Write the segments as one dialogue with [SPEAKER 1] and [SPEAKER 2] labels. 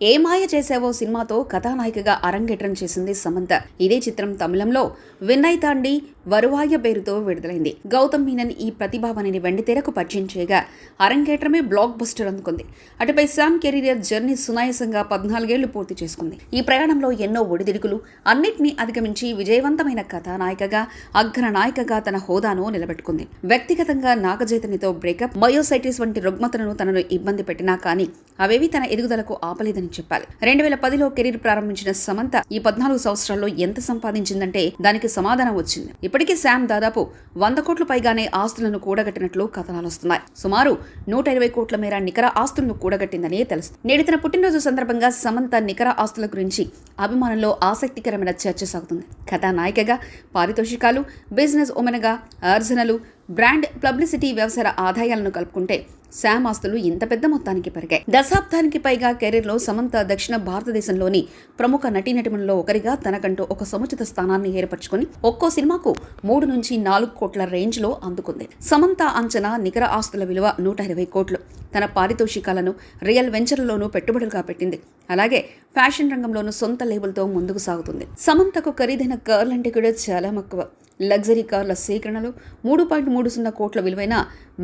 [SPEAKER 1] ఏ మాయ చేసావో సినిమాతో కథానాయికగా అరంగేట్రం చేసింది సమంత. ఇదే చిత్రం తమిళంలో విన్నయ్ తాండి వరువాయ పేరుతో విడుదలైంది. గౌతమ్ మీనన్ ఈ ప్రతిభావనిని వెండితెరకు పరిచయం చేయగా అరంగేట్రమే బ్లాక్ బస్టర్ అందుకుంది. అటుపై శామ్ కెరీర్ జర్నీ సునాయసంగా పద్నాలుగేళ్ళు పూర్తి చేసుకుంది. ఈ ప్రయాణంలో ఎన్నో ఒడిదిడుకులు అన్నిటినీ అధిగమించి విజయవంతమైన కథానాయికగా అగ్ర నాయికగా తన హోదాను నిలబెట్టుకుంది. వ్యక్తిగతంగా నాగజైతనితో బ్రేకప్ మయోసైటిస్ వంటి రుగ్మతలను తనను ఇబ్బంది పెట్టినా కానీ అవేవి తన ఎదుగుదలకు ఆపలేదని చెప్పాలి. రెండు వేల పదిలో కెరీర్ ప్రారంభించిన సమంత ఈ పద్నాలుగు సంవత్సరాల్లో ఎంత సంపాదించిందంటే దానికి సమాధానం వచ్చింది. ఇప్పటికీ శామ్ దాదాపు వంద కోట్ల పైగానే ఆస్తులను కూడగట్టినట్లు కథనాలు వస్తున్నాయి. సుమారు నూట ఇరవై కోట్ల మేర నికర ఆస్తులను కూడగట్టిందని తెలుస్తుంది. నేడు తన పుట్టినరోజు సందర్భంగా సమంత నికర ఆస్తుల గురించి అభిమానుల్లో ఆసక్తికరమైన చర్చ సాగుతుంది. కథానాయికగా పారితోషికాలు బిజినెస్ ఉమెన్గా అర్జనలు బ్రాండ్ పబ్లిసిటీ వ్యవసాయ ఆదాయాలను కలుపుకుంటే శామ్ ఆస్తులు ఇంత పెద్ద మొత్తానికి పెరిగాయి. దశాబ్దానికి పైగా కెరీర్లో సమంత దక్షిణ భారతదేశంలోని ప్రముఖ నటీనటులలో ఒకరిగా తనకంటూ ఒక సముచిత స్థానాన్ని ఏర్పరచుకుని ఒక్కో సినిమాకు మూడు నుంచి నాలుగు కోట్ల రేంజ్లో అందుకుంది. సమంత అంచనా నికర ఆస్తుల విలువ నూట ఇరవై కోట్లు. తన పారితోషికాలను రియల్ వెంచర్లలోనూ పెట్టుబడులుగా పెట్టింది. అలాగే ఫ్యాషన్ రంగంలోనూ సొంత లేబుల్తో ముందుకు సాగుతుంది. సమంతకు ఖరీదైన కార్లు అంటే కూడా చాలా మక్కువ. లగ్జరీ కార్ల సేకరణలో మూడు పాయింట్ మూడు సున్నా కోట్ల విలువైన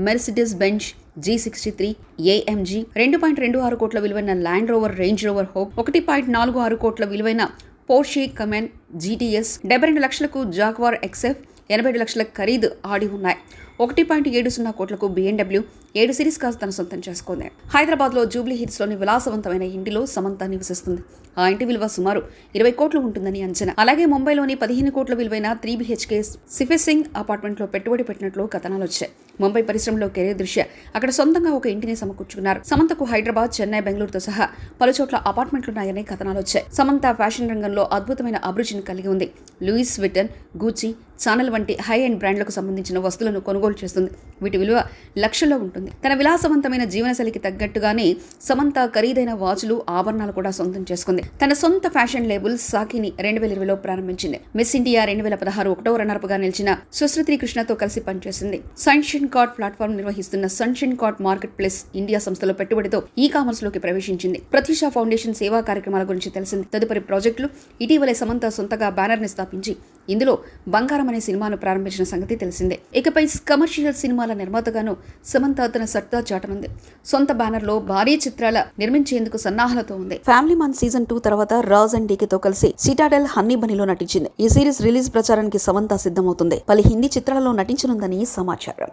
[SPEAKER 1] Mercedes Benz G sixty three AMG రెండు పాయింట్ రెండు ఆరు కోట్ల విలువైన ల్యాండ్ రోవర్ రేంజ్ రోవర్ హోప్ ఒకటి పాయింట్ నాలుగు ఆరు కోట్ల విలువైన పోర్షే కమెన్ జీటీఎస్ డెబ్బై రెండు లక్షలకు జాక్వార్ ఎక్సెఫ్ ఎనభై ఏడు లక్షల ఖరీదు ఆడి ఉన్నాయి. ఒకటి పాయింట్ ఏడు సున్నా కోట్లకు బిఎండబ్ల్యూ ఏడు సిరీస్ కాస్ తన సొంతం చేసుకుంది. హైదరాబాద్లో జూబ్లీ హిల్స్లోని విలాసవంతమైన ఇంటిలో సమంత నివసిస్తుంది. ఆ ఇంటి విలువ సుమారు ఇరవై కోట్లు ఉంటుందని అంచనా. అలాగే ముంబైలోని పదిహేను కోట్ల విలువైన త్రీ బిహెచ్కే సిఫెసింగ్ అపార్ట్మెంట్లో పెట్టుబడి పెట్టినట్లు కథనాలు వచ్చాయి. ముంబై పరిశ్రమలో కెరీర్ దృష్ట్యా అక్కడ సొంతంగా ఒక ఇంటిని సమకూర్చుకున్నారు. సమంతకు హైదరాబాద్ చెన్నై బెంగళూరుతో సహా పలు చోట్ల అపార్ట్మెంట్లున్నాయని కథనాలు వచ్చాయి. సమంత ఫ్యాషన్ రంగంలో అద్భుతమైన అభిరుచిని కలిగి ఉంది. లూయిస్ విటన్ గూచి ఛానల్ వంటి హై అండ్ బ్రాండ్లకు సంబంధించిన వస్తువులను కొనుగోలు చేస్తుంది. వీటి విలువ లక్షల్లో ఉంటుంది. తన విలాసవంతమైన జీవనశైలికి తగ్గట్టుగానే సమంత ఖరీదైన వాచులు ఆభరణాలు కూడా సొంతం చేసుకుంది. తన సొంత ఫ్యాషన్ లేబుల్ సాకిని రెండు వేల ఇరవైలో ప్రారంభించింది. మిస్ ఇండియా రెండు వేల పదహారు ఒకటో రన్నర్ప్ నిలిచిన సుశ్రుతి కృష్ణతో కలిసి పనిచేసింది. సన్షిన్ కార్డ్ ప్లాట్ఫామ్ నిర్వహిస్తున్న సన్షిన్ కార్డ్ మార్కెట్ ప్లేస్ ఇండియా సంస్థలో పెట్టుబడితో ఈ కామర్స్లోకి ప్రవేశించింది. ప్రతిషా ఫౌండేషన్ సేవా కార్యక్రమాల గురించి తెలిసింది. తదుపరి ప్రాజెక్టులు ఇటీవలే సమంత సొంతగా బ్యానర్ని స్థాపించి ఇందులో బంగారం అనే సినిమాను ప్రారంభించిన సంగతి తెలిసిందే. ఇకపై కమర్షియల్ సినిమాల నిర్మాతగాను సమంత తన సత్తా చాటనుంది. సొంత బ్యానర్లో భారీ చిత్రాల నిర్మించేందుకు సన్నాహాలతో ఉంది. ఫ్యామిలీ మన్ సీజన్ టూ తర్వాత రాజ్ అండ్ డీకేతో కలిసి సిటాడెల్ హన్నీ బనిలో నటించింది. ఈ సిరీస్ రిలీజ్ ప్రచారానికి సమంత సిద్ధమవుతుంది. పలు హిందీ చిత్రాలలో నటించనుందని సమాచారం.